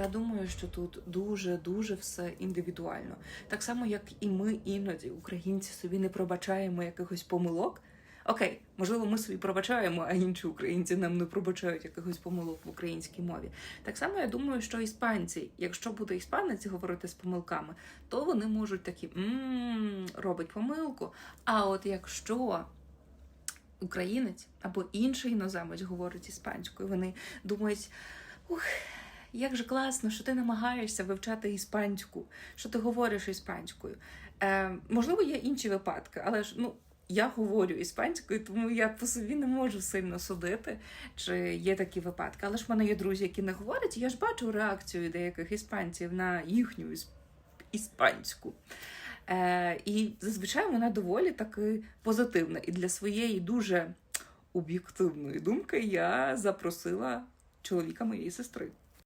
Я думаю, що тут дуже дуже все індивідуально. Так само, як і ми іноді, українці, собі не пробачаємо якихось помилок. Окей, можливо, ми собі пробачаємо, а інші українці нам не пробачають якихось помилок в українській мові. Так само я думаю, що іспанці, якщо буде іспанець говорити з помилками, то вони можуть такі «М, робить помилку. А от якщо українець або інший іноземець говорить іспанською, вони думають, ух. Як же класно, що ти намагаєшся вивчати іспанську, що ти говориш іспанською. Е, можливо, є інші випадки, але ж ну я говорю іспанською, тому я по собі не можу сильно судити, чи є такі випадки. Але ж в мене є друзі, які не говорять, і я ж бачу реакцію деяких іспанців на їхню іспанську. Е, і зазвичай вона доволі таки позитивна. І для своєї дуже об'єктивної думки я запросила чоловіка моєї сестри.